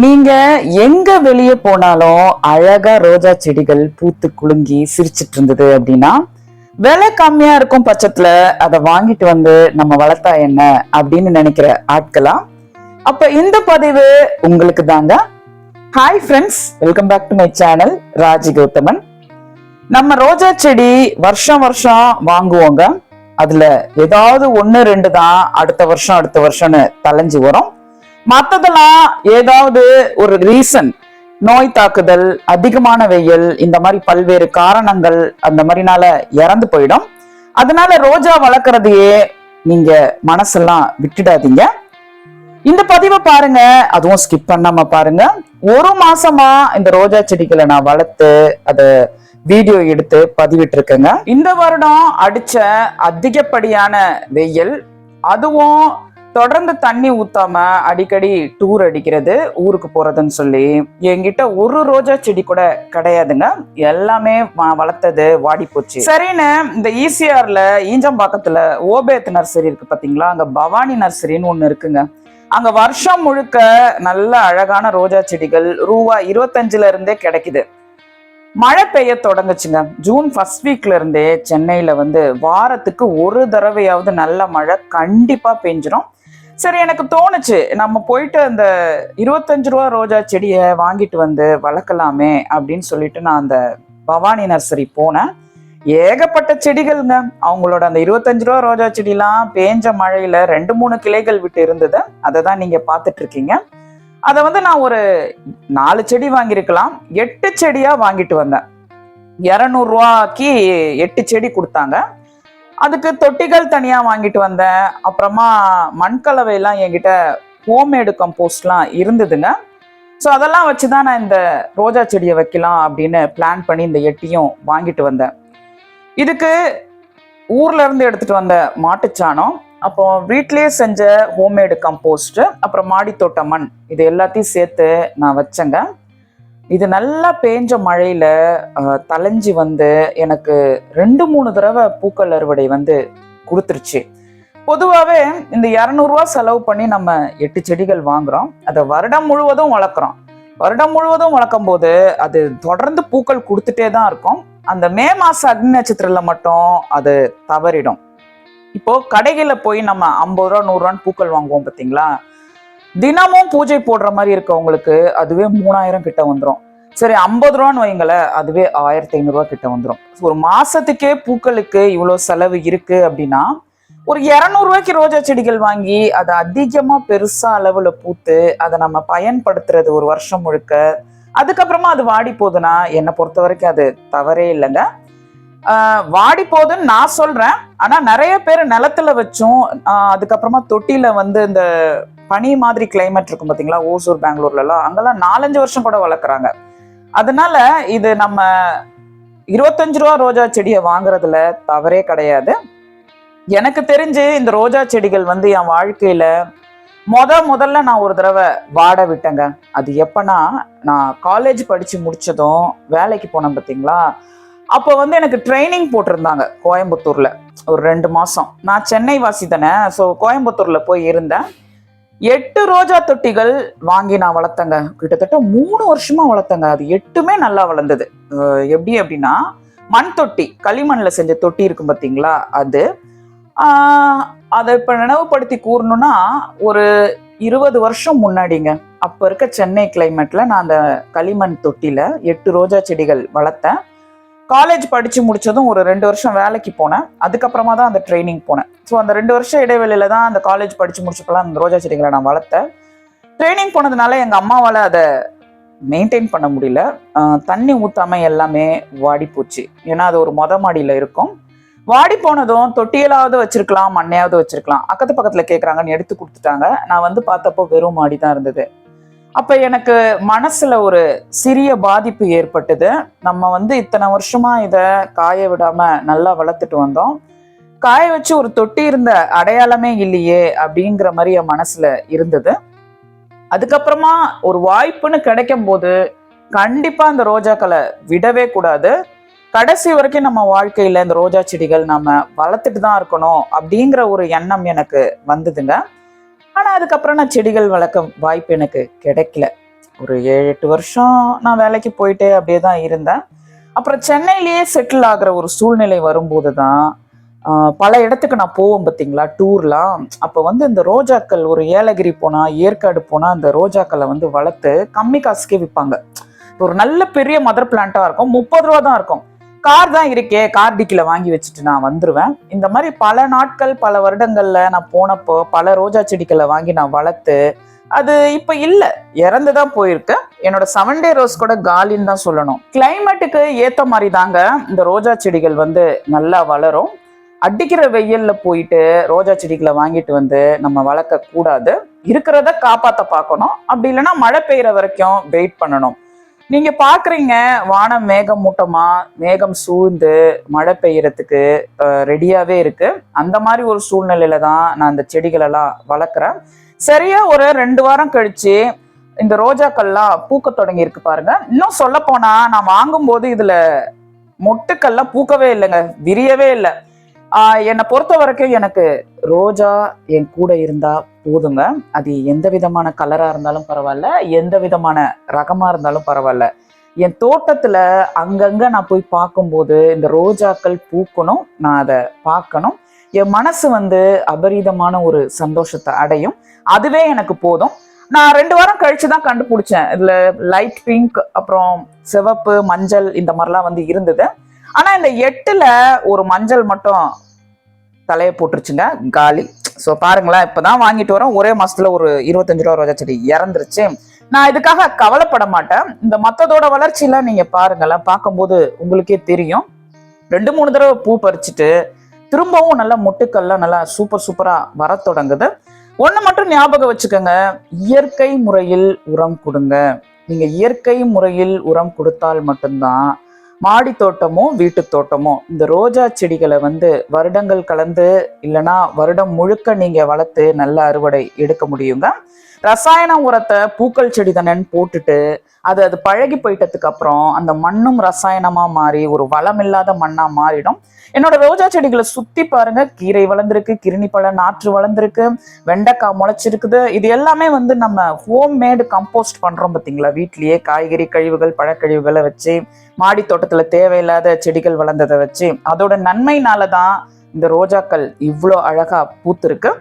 நீங்க எங்க வெளியே போனாலும் அழகா ரோஜா செடிகள் பூத்து குலுங்கி சிரிச்சிட்டு இருந்தது அப்படின்னா விலை கம்மியா இருக்கும் பட்சத்துல அதை வாங்கிட்டு வந்து நம்ம வளர்த்தா என்ன அப்படின்னு நினைக்கிற ஆட்களா? அப்ப இந்த பதிவு உங்களுக்கு தாங்க. Hi friends welcome back to my channel Raji Gowthaman. நம்ம ரோஜா செடி வருஷம் வருஷம் வாங்குவோங்க. அதுல ஏதாவது ஒன்னு ரெண்டு தான் அடுத்த வருஷம் அடுத்த வருஷம்னு தலைஞ்சு வரும். மத்ததெல்லாம் ஏதாவது ஒரு ரீசன் நோய் தாக்குதல் அதிகமான வெயில் இந்த மாதிரி பல்வேறு காரணங்கள் அந்த மாதிரினால இறந்து போயிடும். அதனால ரோஜா வளர்க்கறதையே நீங்க மனசெல்லாம் விட்டுடாதீங்க. இந்த பதிவை பாருங்க. அதுவும் ஸ்கிப் பண்ணாம பாருங்க. ஒரு மாசமா இந்த ரோஜா செடிகளை நான் வளர்த்து அதை வீடியோ எடுத்து பதிவிட்டு இருக்கேங்க இந்த வருடம் அடிச்ச அதிகப்படியான வெயில் அதுவும் தொடர்ந்து தண்ணி ஊத்தாம அடிக்கடி டூர் அடிக்கிறது ஊருக்கு போறதுன்னு சொல்லி. என்கிட்ட ஒரு ரோஜா செடி கூட கிடையாதுங்க. எல்லாமே வளர்த்தது வாடி போச்சு. சரின்னு இந்த ஈசிஆர்ல ஈஞ்சம்பாக்கத்துல ஓபேத் நர்சரி இருக்கு பாத்தீங்களா? அங்க பவானி நர்சரின்னு ஒண்ணு இருக்குங்க. அங்க வருஷம் முழுக்க நல்ல அழகான ரோஜா செடிகள் ரூபா இருபத்தஞ்சுல இருந்தே கிடைக்குது. மழை பெய்ய தொடங்குச்சுங்க. ஜூன் ஃபர்ஸ்ட் வீக்ல இருந்தே சென்னையில வந்து வாரத்துக்கு ஒரு தடவையாவது நல்ல மழை கண்டிப்பா பெஞ்சிரும். சரி எனக்கு தோணுச்சு. நம்ம போயிட்டு அந்த இருபத்தஞ்சு ரூபா ரோஜா செடியை வாங்கிட்டு வந்து வளர்க்கலாமே அப்படின்னு சொல்லிட்டு நான் அந்த பவானி நர்சரி போனேன். ஏகப்பட்ட செடிகள்ங்க. அவங்களோட அந்த இருபத்தஞ்சு ரூபா ரோஜா செடிலாம் பேஞ்ச மழையில ரெண்டு மூணு கிளைகள் விட்டு இருந்தது. அதை தான் நீங்க பார்த்துட்டு இருக்கீங்க. அதை வந்து நான் ஒரு நாலு செடி வாங்கியிருக்கலாம். எட்டு செடியா வாங்கிட்டு வந்தேன். இரநூறுவாக்கி எட்டு செடி கொடுத்தாங்க. அதுக்கு தொட்டிகள் தனியாக வாங்கிட்டு வந்தேன். அப்புறமா மண்கலவையெல்லாம் என்கிட்ட ஹோம்மேடு கம்போஸ்ட்லாம் இருந்ததுங்க. ஸோ அதெல்லாம் வச்சு தான் நான் இந்த ரோஜா செடியை வைக்கலாம் அப்படின்னு பிளான் பண்ணி இந்த எட்டியும் வாங்கிட்டு வந்தேன். இதுக்கு ஊரில் இருந்து எடுத்துகிட்டு வந்த மாட்டுச்சாணம் அப்போ வீட்லேயே செஞ்ச ஹோம்மேடு கம்போஸ்ட்டு அப்புறம் மாடித்தோட்ட மண் இது எல்லாத்தையும் சேர்த்து நான் வச்சேங்க. இது நல்லா பேஞ்ச மழையில தலைஞ்சி வந்து எனக்கு ரெண்டு மூணு தடவை பூக்கள் அறுவடை வந்து கொடுத்துருச்சு. பொதுவாகவே இந்த இரநூறுவா செலவு பண்ணி நம்ம எட்டு செடிகள் வாங்குறோம். அதை வருடம் முழுவதும் வளர்க்குறோம். வருடம் முழுவதும் வளர்க்கும் போது அது தொடர்ந்து பூக்கள் கொடுத்துட்டே தான் இருக்கும். அந்த மே மாச அக்னி நட்சத்திரத்தில் மட்டும் அது தவறிடும். இப்போ கடைகளில் போய் நம்ம ஐம்பது ரூபா நூறுரூவான்னு பூக்கள் வாங்குவோம் பார்த்தீங்களா தினமும் பூஜை போடுற மாதிரி இருக்கவங்களுக்கு அதுவே மூணாயிரம் கிட்ட வந்துடும் சரி ஐம்பது ரூபான்னு வைங்களேன். அதுவே ஆயிரத்தி ஐநூறுரூவா கிட்ட வந்துடும் ஒரு மாசத்துக்கே பூக்களுக்கு இவ்வளோ செலவு இருக்கு அப்படின்னா ஒரு இரநூறுவாய்க்கு ரோஜா செடிகள் வாங்கி அதை அதிகமா பெருசா அளவுல பூத்து அதை நம்ம பயன்படுத்துறது ஒரு வருஷம் முழுக்க அதுக்கப்புறமா அது வாடி போகுதுன்னா என்னை பொறுத்த வரைக்கும் அது தவறே இல்லைங்க. வாடி போகுதுன்னு நான் சொல்றேன். ஆனா நிறைய பேர் நிலத்துல வச்சும் அதுக்கப்புறமா தொட்டியில வந்து இந்த பனி மாதிரி கிளைமேட் இருக்கும் பாத்தீங்களா? ஓசூர் பெங்களூர்ல எல்லாம் அங்கெல்லாம் நாலஞ்சு வருஷம் கூட வளர்க்குறாங்க. அதனால இது நம்ம இருபத்தஞ்சு ரூபா ரோஜா செடியை வாங்குறதுல தவறே கிடையாது. எனக்கு தெரிஞ்சு இந்த ரோஜா செடிகள் வந்து என் வாழ்க்கையில முத முதல்ல நான் ஒரு தடவை வாட விட்டேங்க. அது எப்பனா நான் காலேஜ் படிச்சு முடிச்சதும் வேலைக்கு போனேன் பார்த்தீங்களா அப்போ வந்து எனக்கு ட்ரைனிங் போட்டிருந்தாங்க கோயம்புத்தூர்ல. ஒரு ரெண்டு மாசம். நான் சென்னை வாசி தானே ஸோ கோயம்புத்தூர்ல போய் இருந்தேன். எட்டு ரோஜா தொட்டிகள் வாங்கி நான் வளர்த்தேங்க. கிட்டத்தட்ட மூணு வருஷமா வளர்த்தேங்க. அது எட்டுமே நல்லா வளர்ந்தது. எப்படி அப்படின்னா மண் தொட்டி களிமண்ல செஞ்ச தொட்டி இருக்கும் பார்த்தீங்களா அது. அதை இப்ப நினைவுபடுத்தி கூறணும்னா ஒரு இருபது வருஷம் முன்னாடிங்க. அப்போ இருக்க சென்னை கிளைமேட்ல நான் அந்த களிமண் தொட்டியில் எட்டு ரோஜா செடிகள் வளர்த்தேன். காலேஜ் படித்து முடித்ததும் ஒரு ரெண்டு வருஷம் வேலைக்கு போனேன். அதுக்கப்புறமா தான் அந்த ட்ரைனிங் போனேன். ஸோ அந்த ரெண்டு வருஷம் இடைவெளியில தான் அந்த காலேஜ் படிச்சு முடிச்சப்பெல்லாம் அந்த ரோஜா செடிகளை நான் வளர்த்தேன். ட்ரைனிங் போனதுனால எங்கள் அம்மாவால் அதை மெயின்டைன் பண்ண முடியல. தண்ணி ஊற்றாமல் எல்லாமே வாடி போச்சு. ஏன்னா அது ஒரு மொத மாடியில் இருக்கும். வாடி போனதும் தொட்டியலாவது வச்சிருக்கலாம் மண்ணையாவது வச்சிருக்கலாம். அக்கத்து பக்கத்தில் கேட்குறாங்கன்னு எடுத்து கொடுத்துட்டாங்க. நான் வந்து பார்த்தப்போ வெறும் மாடி தான் இருந்தது. அப்போ எனக்கு மனசில் ஒரு சிறிய பாதிப்பு ஏற்பட்டது. நம்ம வந்து இத்தனை வருஷமாக இதை காய விடாமல் நல்லா வளர்த்துட்டு வந்தோம். காய வச்சு ஒரு தொட்டி இருந்த அடையாளமே இல்லையே அப்படிங்கிற மாதிரி என் மனசில் இருந்தது. அதுக்கப்புறமா ஒரு வாய்ப்புன்னு கிடைக்கும் போது கண்டிப்பாக அந்த ரோஜாக்களை விடவே கூடாது. கடைசி வரைக்கும் நம்ம வாழ்க்கையில் இந்த ரோஜா செடிகள் நம்ம வளர்த்துட்டு தான் இருக்கணும் அப்படிங்கிற ஒரு எண்ணம் எனக்கு வந்ததுங்க. ஆனால் அதுக்கப்புறம் நான் செடிகள் வளர்க்க வாய்ப்பு எனக்கு கிடைக்கல. ஒரு ஏழு எட்டு வருஷம் நான் வேலைக்கு போயிட்டே அப்படியே தான் இருந்தேன். அப்புறம் சென்னையிலேயே செட்டில் ஆகிற ஒரு சூழ்நிலை வரும்போது தான் பல இடத்துக்கு நான் போவேன் பார்த்தீங்களா? டூர்லாம் அப்போ வந்து இந்த ரோஜாக்கள் ஒரு ஏலகிரி போனால் ஏற்காடு போனால் அந்த ரோஜாக்களை வந்து வளர்த்து கம்மி காசுக்கே விற்பாங்க. ஒரு நல்ல பெரிய மதர் பிளான்ட்டாக இருக்கும். முப்பது ரூபா தான் இருக்கும். கார் தான் இருக்கே கார் டிக்கில வாங்கி வச்சுட்டு நான் வந்துருவேன். இந்த மாதிரி பல நாட்கள் பல வருடங்கள்ல நான் போனப்போ பல ரோஜா செடிகளை வாங்கி நான் வளர்த்து அது இப்ப இல்ல இறந்து தான் போயிருக்கு. என்னோட செவன் டே ரோஸ் கூட காலின்னு தான் சொல்லணும். கிளைமேட்டுக்கு ஏத்த மாதிரி தாங்க இந்த ரோஜா செடிகள் வந்து நல்லா வளரும். அடிக்கிற வெயில்ல போயிட்டு ரோஜா செடிகளை வாங்கிட்டு வந்து நம்ம வளர்க்க கூடாது இருக்கிறத காப்பாத்த பார்க்கணும். அப்படி இல்லைன்னா மழை பெய்யற வரைக்கும் வெயிட் பண்ணணும். நீங்க பாக்குறீங்க வானம் மேகம் மூட்டமா மேகம் சூழ்ந்து மழை பெய்யறதுக்கு ரெடியாவே இருக்கு. அந்த மாதிரி ஒரு சூழ்நிலையில தான் நான் அந்த செடிகளெல்லாம் வளர்க்குறேன். சரியா ஒரு ரெண்டு வாரம் கழிச்சு இந்த ரோஜாக்கள்லாம் பூக்க தொடங்கி இருக்கு பாருங்க. இன்னும் சொல்ல போனா நான் வாங்கும்போது இதுல மொட்டுக்கள்லாம் பூக்கவே இல்லைங்க. விரியவே இல்லை. என்னை பொறுத்த வரைக்கும் எனக்கு ரோஜா என் கூட இருந்தா போதுங்க. அது எந்த விதமான கலரா இருந்தாலும் பரவாயில்ல எந்த விதமான ரகமா இருந்தாலும் பரவாயில்ல. என் தோட்டத்துல அங்கங்க நான் போய் பார்க்கும்போது இந்த ரோஜாக்கள் பூக்கணும் நான் அதை பார்க்கணும். என் மனசு வந்து அபரீதமான ஒரு சந்தோஷத்தை அடையும். அதுவே எனக்கு போதும். நான் ரெண்டு வாரம் கழிச்சு தான் கண்டுபிடிச்சேன். இதுல லைட் பிங்க் அப்புறம் சிவப்பு மஞ்சள் இந்த மாதிரிலாம் வந்து இருந்தது. ஆனா இந்த எட்டுல ஒரு மஞ்சள் மட்டும் தலையை போட்டுருச்சுங்க. காலி. ஸோ பாருங்களேன் இப்பதான் வாங்கிட்டு வரோம். ஒரே மாசத்துல ஒரு இருபத்தஞ்சு ரூபா ரோஜா செடி இறந்துருச்சு. நான் இதுக்காக கவலைப்பட மாட்டேன். இந்த மத்ததோட வளர்ச்சியில நீங்க பாருங்களேன் பார்க்கும்போது உங்களுக்கே தெரியும். ரெண்டு மூணு தடவை பூ பறிச்சுட்டு திரும்பவும் நல்லா முட்டுக்கள்லாம் நல்லா சூப்பர் சூப்பரா வர தொடங்குது. ஒண்ணு மட்டும் ஞாபகம் வச்சுக்கோங்க. இயற்கை முறையில் உரம் கொடுங்க. நீங்க இயற்கை முறையில் உரம் கொடுத்தால் மட்டும்தான் மாடி தோட்டமோ வீட்டு தோட்டமோ இந்த ரோஜா செடிகளை வந்து வருடங்கள் கலந்து இல்லைன்னா வருடம் முழுக்க நீங்கள் வளர்த்து நல்ல அறுவடை எடுக்க முடியுங்க. ரசாயன உரத்தை பூக்கள் செடி தானேன்னு போட்டுட்டு அது அது பழகி போயிட்டதுக்கு அப்புறம் அந்த மண்ணும் ரசாயனமா மாறி ஒரு வளமில்லாத மண்ணா மாறிடும். என்னோட ரோஜா செடிகளை சுத்தி பாருங்க. கீரை வளர்ந்துருக்கு கிருணி பழ நாற்று வளர்ந்துருக்கு வெண்டைக்காய் முளைச்சிருக்குது. இது எல்லாமே வந்து நம்ம ஹோம் மேடு கம்போஸ்ட் பண்றோம் பாத்தீங்களா? வீட்லயே காய்கறி கழிவுகள் பழக்கழிவுகளை வச்சு மாடி தோட்டத்துல தேவையில்லாத செடிகள் வளர்ந்ததை வச்சு அதோட நன்மைனால தான் இந்த ரோஜாக்கள் இவ்வளோ அழகா பூத்திருக்கு.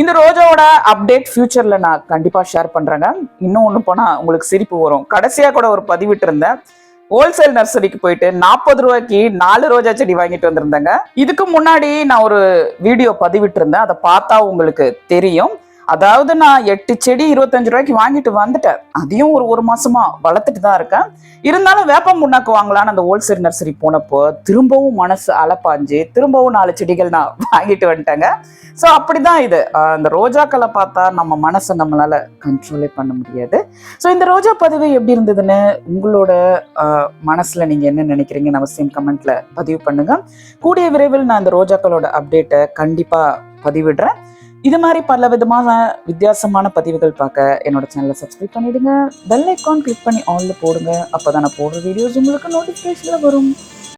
இந்த ரோஜாவோட அப்டேட் ஃபியூச்சர்ல நான் கண்டிப்பா ஷேர் பண்றேங்க. இன்னும் ஒன்று போனா உங்களுக்கு சிரிப்பு வரும். கடைசியா கூட ஒரு பதிவிட்டு இருந்தேன் ஹோல்சேல் நர்சரிக்கு போயிட்டு நாற்பது ரூபாய்க்கு நாலு ரோஜா செடி வாங்கிட்டு வந்திருந்தேங்க. இதுக்கு முன்னாடி நான் ஒரு வீடியோ பதிவிட்டு இருந்தேன் அதை பார்த்தா உங்களுக்கு தெரியும். அதாவது நான் எட்டு செடி இருபத்தஞ்சு ரூபாய்க்கு வாங்கிட்டு வந்துட்டேன். அதையும் ஒரு ஒரு மாசமா வளர்த்துட்டு தான் இருக்கேன். இருந்தாலும் வேப்ப முன்னாக்கு வாங்கலான்னு அந்த ஹோல்சேல் நர்சரி போனப்போ திரும்பவும் மனசு அலப்பாஞ்சு திரும்பவும் நாலு செடிகள் நான் வாங்கிட்டு வந்துட்டேங்க. ஸோ அப்படிதான் இது. அந்த இந்த ரோஜாக்களை பார்த்தா நம்ம மனசை நம்மளால கண்ட்ரோலே பண்ண முடியாது. ஸோ இந்த ரோஜா பதிவு எப்படி இருந்ததுன்னு உங்களோட மனசுல நீங்க என்ன நினைக்கிறீங்கன்னு அவசியம் கமெண்ட்ல பதிவு பண்ணுங்க. கூடிய விரைவில் நான் இந்த ரோஜாக்களோட அப்டேட்டை கண்டிப்பா பதிவிடுறேன். இது மாதிரி பல விதமான வித்தியாசமான பதிவுகள் பார்க்க என்னோட சேனலை சப்ஸ்கிரைப் பண்ணிவிடுங்க பெல் ஐக்கான் கிளிக் பண்ணி ஆல்ல போடுங்க. அப்பதான் நான் போடுற வீடியோஸ் உங்களுக்கு நோட்டிஃபிகேஷனில் வரும்.